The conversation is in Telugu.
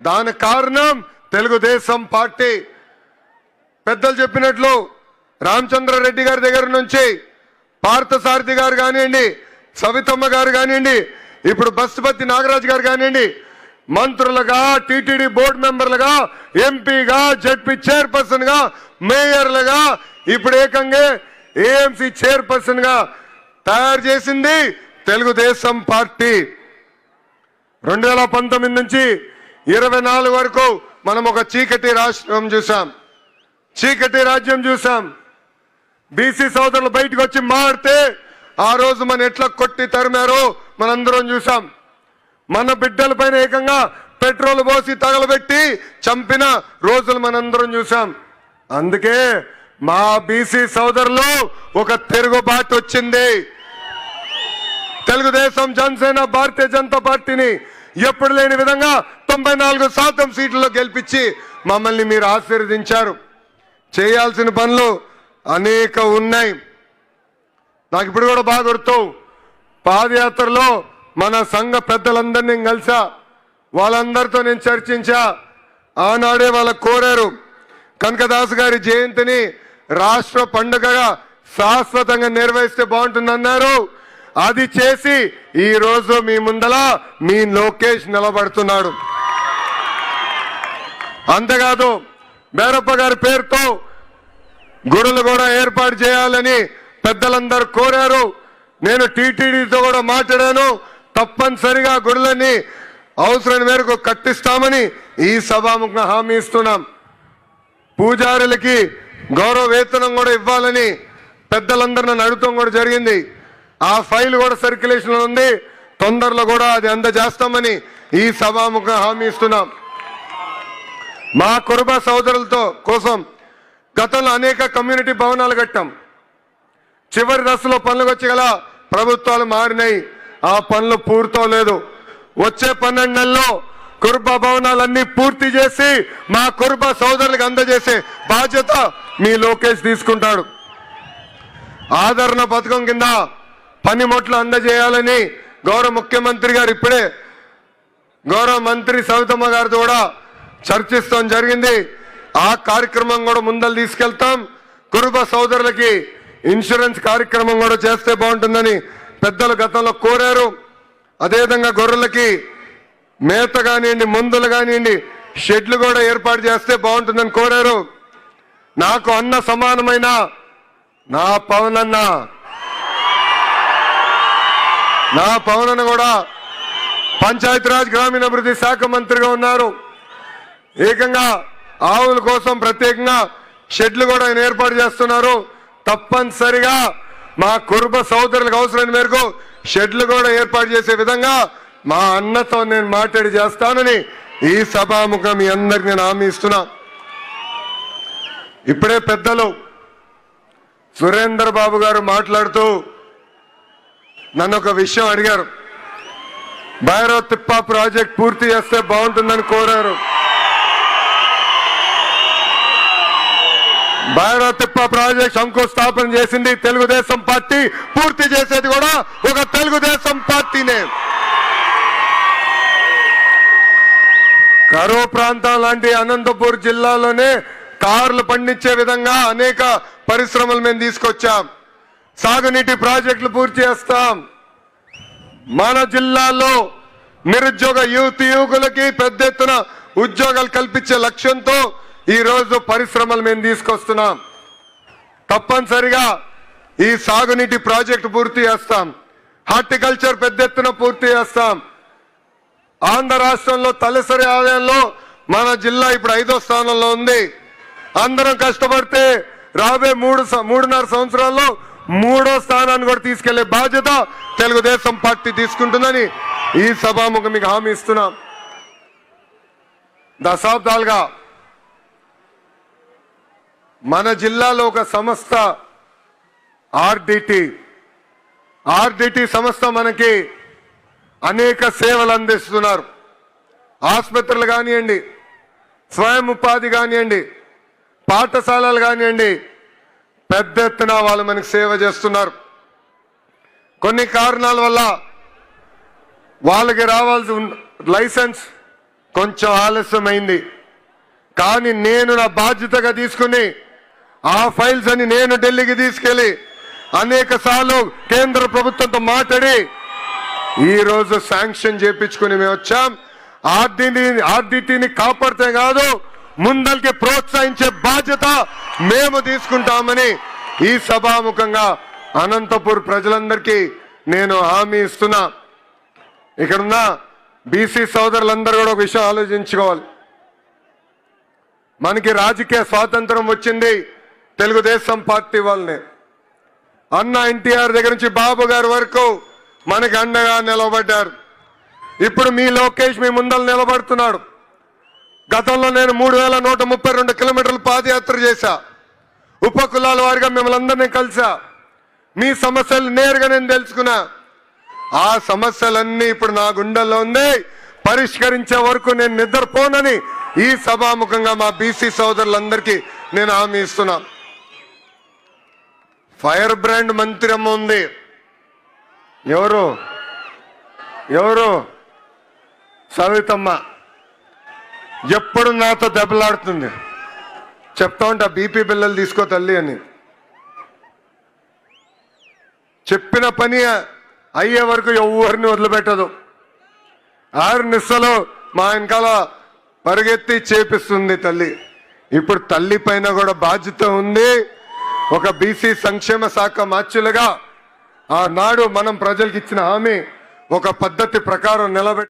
దాని కారణం తెలుగుదేశం పార్టీ. పెద్దలు చెప్పినట్లు రామచంద్రారెడ్డి గారి దగ్గర నుంచి పార్థసారథి గారు కానివ్వండి సవితమ్మ గారు కానివ్వండి ఇప్పుడు బస్సుపతి నాగరాజు గారు కానివ్వండి మంత్రులుగా టీటీడీ బోర్డు మెంబర్లుగా ఎంపీగా జడ్పీ చైర్పర్సన్గా మేయర్లుగా ఇప్పుడు ఏకంగా ఏఎంసీ చైర్పర్సన్గా తయారు చేసింది తెలుగుదేశం పార్టీ. రెండు వేల పంతొమ్మిది నుంచి ఇరవై నాలుగు వరకు మనం ఒక చీకటి రాష్ట్రం చూసాం. చీకటి రాజ్యం చూసాం. బీసీ సోదరులు బయటకు వచ్చి మాడితే ఆ రోజు మన ఎట్లా కొట్టి తరిమారో మనందరం చూసాం. మన బిడ్డల పైన ఏకంగా పెట్రోల్ పోసి తగలబెట్టి చంపిన రోజులు మనందరం చూసాం. అందుకే మా బీసీ సోదరులు ఒక తిరుగుబాటు వచ్చింది. తెలుగుదేశం జనసేన భారతీయ జనతా పార్టీని ఎప్పుడు లేని విధంగా తొంభై నాలుగు శాతం సీట్లలో గెలిపించి మమ్మల్ని మీరు ఆశీర్వదించారు. చేయాల్సిన పనులు అనేక ఉన్నాయి. నాకు ఇప్పుడు కూడా బాగా గుర్తు పాదయాత్రలో మన సంఘ పెద్దలందరినీ కలిసా వాళ్ళందరితో నేను చర్చించా ఆనాడే వాళ్ళకు కోరారు. కనకదాస్ గారి జయంతిని రాష్ట్ర పండుగగా శాశ్వతంగా నిర్వహిస్తే బాగుంటుందన్నారు. అది చేసి ఈ రోజు మీ ముందల మీ లోకేష్ నిలబడుతున్నాడు. అంతేకాదు బేరప్ప గారి పేరుతో గుడులు కూడా ఏర్పాటు చేయాలని పెద్దలందరూ కోరారు. నేను టీటీడీతో కూడా మాట్లాడాను. తప్పనిసరిగా గుడులన్నీ అవసరం మేరకు కట్టిస్తామని ఈ సభాముఖంగా హామీ ఇస్తున్నాం. పూజారులకి గౌరవ వేతనం కూడా ఇవ్వాలని పెద్దలందరూ నన్ను అడుగుతాం కూడా జరిగింది. ఆ ఫైల్ కూడా సర్క్యులేషన్లో ఉంది. తొందరలో కూడా అది అందజేస్తామని ఈ సభాముఖంగా హామీ ఇస్తున్నాం. మా కురుబ సోదరులతో కోసం గతంలో అనేక కమ్యూనిటీ భవనాలు కట్టాం. చివరి దశలో పనులకు వచ్చి గల ప్రభుత్వాలు మారినాయి. ఆ పనులు పూర్తవలేదు. వచ్చే పన్నెండు నెలల్లో కుర్బా భవనాలన్నీ పూర్తి చేసి మా కుర్బ సోదరులకు అందజేసే బాధ్యత మీ లోకేష్ తీసుకుంటాడు. ఆదరణ పథకం కింద పనిముట్లు అందజేయాలని గౌరవ ముఖ్యమంత్రి గారు ఇప్పుడే గౌరవ మంత్రి సవితమ్మ గారితో కూడా చర్చిస్తాం జరిగింది. ఆ కార్యక్రమం కూడా ముందలు తీసుకెళ్తాం. కురుబ సోదరులకి ఇన్సూరెన్స్ కార్యక్రమం కూడా చేస్తే బాగుంటుందని పెద్దలు గతంలో కోరారు. అదేవిధంగా గొర్రెలకి మేత కానివ్వండి మందులు కానివ్వండి షెడ్లు కూడా ఏర్పాటు చేస్తే బాగుంటుందని కోరారు. నాకు అన్న సమానమైన నా పవనన్న. నా పవనన్న కూడా పంచాయతీరాజ్ గ్రామీణాభివృద్ధి శాఖ మంత్రిగా ఉన్నారు. ఏకంగా ఆవుల కోసం ప్రత్యేకంగా షెడ్లు కూడా ఆయన ఏర్పాటు చేస్తున్నారు. తప్పనిసరిగా మా కుర్బ సోదరులకు అవసరమైన మేరకు షెడ్లు కూడా ఏర్పాటు చేసే విధంగా మా అన్నతో నేను మాట్లాడి చేస్తానని ఈ సభాముఖం మీ అందరికి నేను హామీ ఇస్తున్నా. ఇప్పుడే పెద్దలు సురేందర్ బాబు గారు మాట్లాడుతూ నన్ను ఒక విషయం అడిగారు. భైరవ్ తిప్ప ప్రాజెక్ట్ పూర్తి చేస్తే బాగుంటుందని కోరారు. భైరవ్ తిప్ప ప్రాజెక్ట్ శంకుస్థాపన చేసింది తెలుగుదేశం పార్టీ. పూర్తి చేసేది కూడా ఒక తెలుగుదేశం పార్టీనే. కరువు ప్రాంతం లాంటి అనంతపూర్ జిల్లాలోనే కార్లు పండించే విధంగా అనేక పరిశ్రమలు మేము తీసుకొచ్చాం. సాగునీటి ప్రాజెక్టులు పూర్తి చేస్తాం. మన జిల్లాలో నిరుద్యోగ యువతి యువకులకి పెద్ద ఎత్తున ఉద్యోగాలు కల్పించే లక్ష్యంతో ఈ రోజు పరిశ్రమలు మేము తీసుకొస్తున్నాం. తప్పనిసరిగా ఈ సాగునీటి ప్రాజెక్టు పూర్తి చేస్తాం. హార్టికల్చర్ పెద్ద ఎత్తున పూర్తి చేస్తాం. ఆంధ్ర రాష్ట్రంలో తలసరి ఆదాయంలో మన జిల్లా ఇప్పుడు ఐదో స్థానంలో ఉంది. అందరం కష్టపడితే రాబోయే మూడు మూడున్నర సంవత్సరాల్లో మూడో స్థానాన్ని కూడా తీసుకెళ్ళే బాధ్యత తెలుగుదేశం పార్టీ తీసుకుంటుందని ఈ సభాముఖం మీకు హామీ ఇస్తున్నాం. దశాబ్దాలుగా మన జిల్లాలో ఒక సంస్థ ఆర్డిటి. ఆర్డిటి సంస్థ మనకి అనేక సేవలు అందిస్తున్నారు. ఆసుపత్రులు కానివ్వండి స్వయం ఉపాధి కానివ్వండి పాఠశాలలు కానివ్వండి పెద్ద ఎత్తున వాళ్ళు మనకి సేవ చేస్తున్నారు. కొన్ని కారణాల వల్ల వాళ్ళకి రావాల్సి లైసెన్స్ కొంచెం ఆలస్యమైంది. కానీ నేను నా బాధ్యతగా తీసుకుని ఆ ఫైల్స్ అని నేను ఢిల్లీకి తీసుకెళ్ళి అనేక సార్లు కేంద్ర ప్రభుత్వంతో మాట్లాడి ఈరోజు శాంక్షన్ చేయించుకుని మేము వచ్చాం. ఆర్డిని ఆర్డిటీని కాపాడితే కాదు ముందరికి ప్రోత్సహించే బాధ్యత మేము తీసుకుంటామని ఈ సభాముఖంగా అనంతపూర్ ప్రజలందరికీ నేను హామీ ఇస్తున్నా. ఇక్కడున్న బీసీ సోదరులందరూ కూడా ఒక విషయం ఆలోచించుకోవాలి. మనకి రాజకీయ స్వాతంత్రం వచ్చింది. తెలుగుదేశం పార్టీ వాళ్ళని. అన్న ఎన్టీఆర్ దగ్గర నుంచి బాబు గారి వరకు మనకి అండగా నిలబడ్డారు. ఇప్పుడు మీ లోకేష్ మీ ముందర నిలబడుతున్నాడు. గతంలో నేను మూడు వేల నూట ముప్పై రెండు కిలోమీటర్లు పాదయాత్ర చేశా. ఉప కులాల వారిగా మిమ్మల్ని అందరినీ కలిసా మీ సమస్యలు నేరుగా నేను తెలుసుకున్నా. ఆ సమస్యలన్నీ ఇప్పుడు నా గుండెల్లో ఉంది. పరిష్కరించే వరకు నేను నిద్రపోనని ఈ సభాముఖంగా మా బీసీ సోదరులందరికీ నేను హామీ ఇస్తున్నాను ఫైర్ బ్రాండ్ మంత్రి ఉంది. ఎవరు? ఎవరు? సవితమ్మ. ఎప్పుడు నాతో దెబ్బలాడుతుంది? చెప్తా ఉంటా బీపీ బిల్లలు తీసుకో తల్లి అని. చెప్పిన పని అయ్యే వరకు ఎవరిని వదిలిపెట్టదు. ఆరు నిస్సలో మా వెనకాల పరిగెత్తి చేపిస్తుంది తల్లి. ఇప్పుడు తల్లి పైన కూడా బాధ్యత ఉంది. ఒక బీసీ సంక్షేమ శాఖ మార్చులుగా ఆనాడు మనం ప్రజలకు ఇచ్చిన హామీ ఒక పద్ధతి ప్రకారం నిలబెట్టి